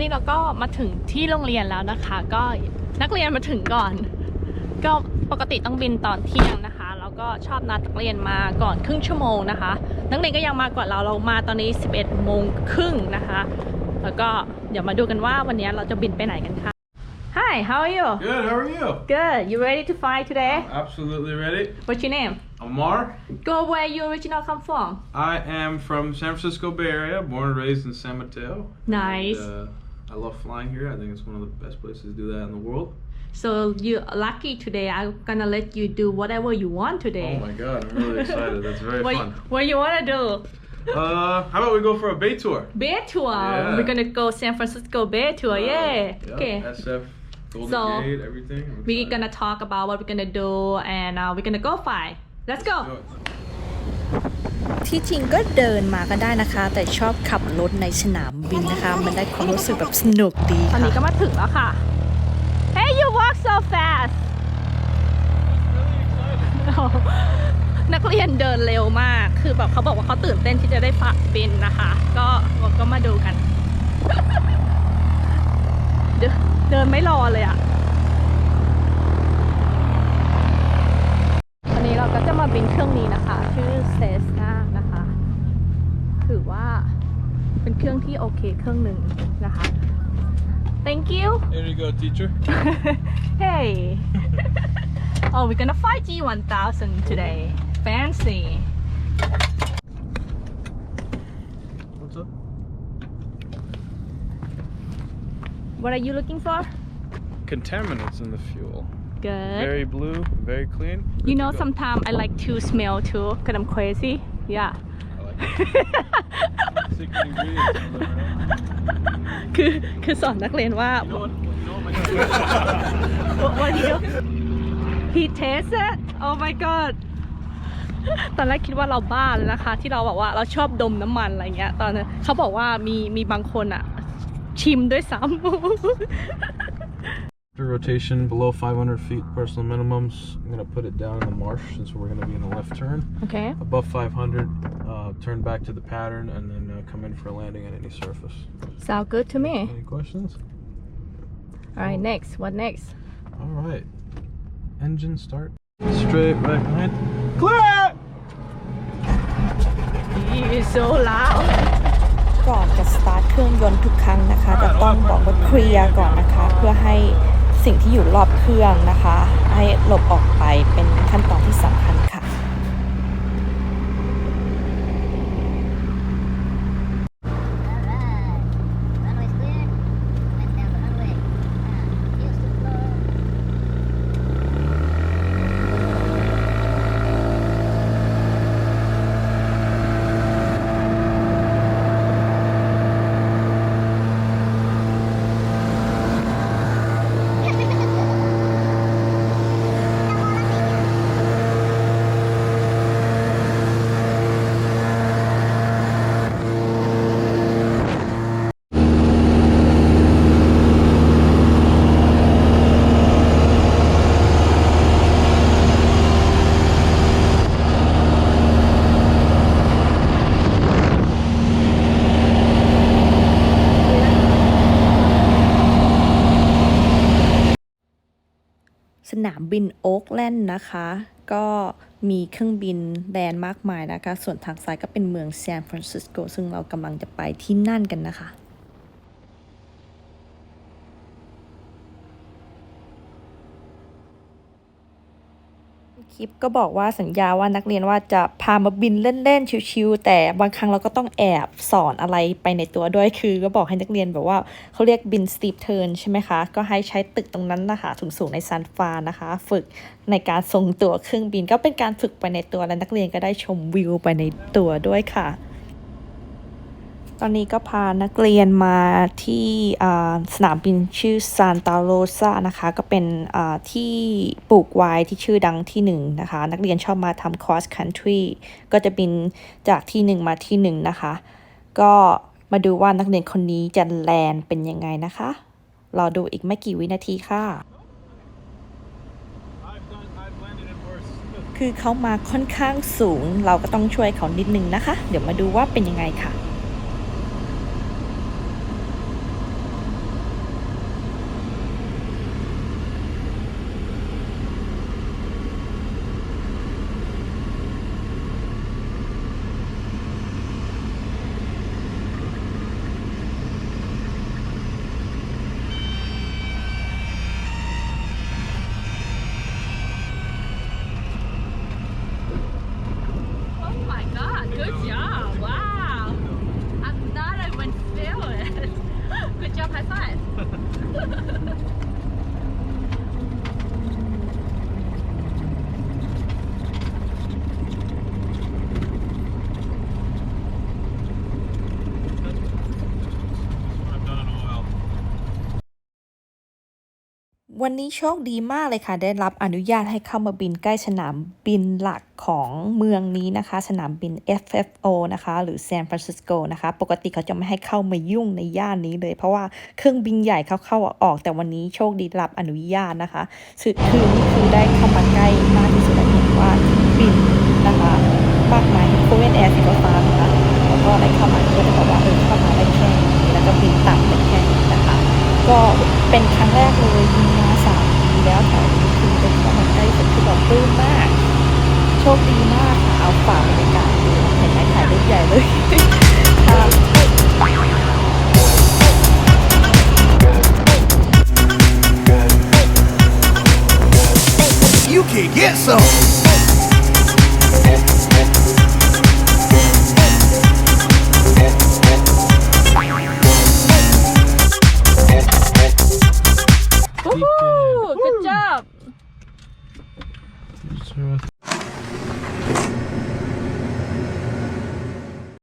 นี้เราก็มาถึงที่โรงเรียนแล้วนะคะ ก็นักเรียนมาถึงก่อน ก็ปกติต้องบินตอนเที่ยงนะคะ แล้วก็ชอบนัดนักเรียนมาก่อนครึ่งชั่วโมงนะคะ นักเรียนก็ยังมาก่อนเราเรามาตอนนี้ 11โมงครึ่งนะคะ แล้วก็เดี๋ยวมาดูกันว่าวันนี้เราจะบินไปไหนกันค่ะ Hi how are you Good, how are you? Good you ready to fly today Absolutely ready. What's your name Amar, Go where you original come from I am from San Francisco Bay Area, born and raised in San Mateo. Nice Uh, I love flying here. I think it's one of the best places to do that in the world. So you're lucky today. I'm gonna let you do whatever you want today. Oh my god, I'm really excited. That's very what, fun. what you wanna do? Uh, how about we go for a bay tour? Bay tour. Yeah. We're gonna go San Francisco Bay tour. Uh, yeah. yeah, Okay. SF, Golden So, Gate, everything. We're gonna talk about what we're gonna do and uh, we're gonna go fly. Let's go. ที่จริงก็เดินมาก็ได้นะคะ แต่ชอบขับรถในสนามบินนะคะ มันได้ความรู้สึกแบบสนุกดีตอนค่ะนี้ก็มาถึงแล้วค่ะ Hey you walk so fast นักเรียนเดินเร็วมาก คือแบบเขาบอกว่าเขาตื่นเต้นที่จะได้ฝักบินนะคะ ก็ก็มาดูกัน เดินเดินไม่รอเลยอะวันนี้เรา ก็จะมาบินเครื่องนี้นะคะ ชื่อเซสนานะคะ ถือว่าเป็นเครื่องที่โอเคเครื่องหนึ่งนะคะ thank you Here you go, teacher. hey oh we're gonna fly G1000 today fancy What's up? what are you looking for Contaminants in the fuel. Good Very blue, very clean. you Good know to go. sometimes I like to smell too because I'm crazy yeah I like it. Secret ingredients. you never know. คือคือสอนนักเรียนว่า You know what? You know what my what, what he do he tastes it oh my god ตอนแรกคิดว่าเราบ้าเลยนะคะ ที่เราบอกว่าเราชอบดมน้ำมันอะไรเงี้ย ตอนนั้นเขาบอกว่ามีมีบางคนอะชิมด้วยซ้ำ After rotation below 500 feet personal minimums, I'm going to put it down in the marsh since we're going to be in a left turn. โอเค Above 500, uh, turn back to the pattern and then uh, come in for a landing at any surface. sound good to me Any questions? alright next what next All right. Engine start. Straight right behind. Clear! อีโซลาว ก่อนจะสตาร์ทเครื่องยนต์ทุกครั้งนะคะ จะต้องบอกว่าเคลียร์ก่อนนะคะ เพื่อให้ สิ่งที่อยู่รอบเครื่องนะคะ ให้หลบออกไปเป็นขั้นตอนที่สำคัญค่ะ สนามบินโอ๊กแลนด์นะคะ ก็มีเครื่องบินแลนด์มากมายนะคะ ส่วนทางซ้ายก็เป็นเมืองซานฟรานซิสโกซึ่งเรากำลังจะไปที่นั่นกันนะคะ คลิปก็บอกว่าสัญญาว่านักเรียนว่าจะพามาบินเล่นๆชิวๆแต่บางครั้งเราก็ต้องแอบสอนอะไรไปในตัวด้วยคือ ก็บอกให้นักเรียนแบบว่าเขาเรียกบินสตีปเทิร์นใช่ไหมคะ ก็ให้ใช้ตึกตรงนั้นนะคะสูงๆในซานฟรานนะคะ ฝึกในการทรงตัวเครื่องบิน ก็เป็นการฝึกไปในตัวและนักเรียนก็ได้ชมวิวไปในตัวด้วยค่ะ ตอนนี้ก็พานักเรียนมาที่สนามบินชื่อซานตาโรซานะคะ ก็เป็นที่ปลูกไวน์ที่ชื่อดังที่หนึ่งนะคะ นักเรียนชอบมาทำ cross country ก็จะบินจากที่หนึ่งมาที่หนึ่งนะคะ ก็มาดูว่านักเรียนคนนี้จะแลนด์เป็นยังไงนะคะ รอดูอีกไม่กี่วินาทีค่ะ คือเขามาค่อนข้างสูง เราก็ต้องช่วยเขานิดนึงนะคะ เดี๋ยวมาดูว่าเป็นยังไงค่ะ วันนี้โชคดีมากเลยค่ะ ได้รับอนุญาตให้เข้ามาบินใกล้สนามบินหลักของเมืองนี้นะคะ สนามบิน FFO นะคะ หรือ San Francisco นะคะ ปกติเขาจะไม่ให้เข้ามายุ่งในย่านนี้เลย เพราะว่าเครื่องบินใหญ่เขาเข้าออก แต่วันนี้โชคดีรับอนุญาตนะคะสุดคือนี่คือได้เข้ามาใกล้มากที่สุดเห็นว่าบินนะคะมากมายโคเวนแอร์สีฟ้านะคะแล้วก็ได้เข้ามาก็จะบอกว่าเออเข้ามาได้แค่นี้แล้วก็บินต่ำได้แค่นี้นะคะ ก็เป็นครั้งแรกเลยบิน แล้วแถวนี้คือเป็นกำลังใกล้สุดคือแบบปลื้มมาก โชคดีมากค่ะ เอาฝากบรรยากาศดูเห็นไหมถ่ายรูปใหญ่เลยค่ะ You can get some.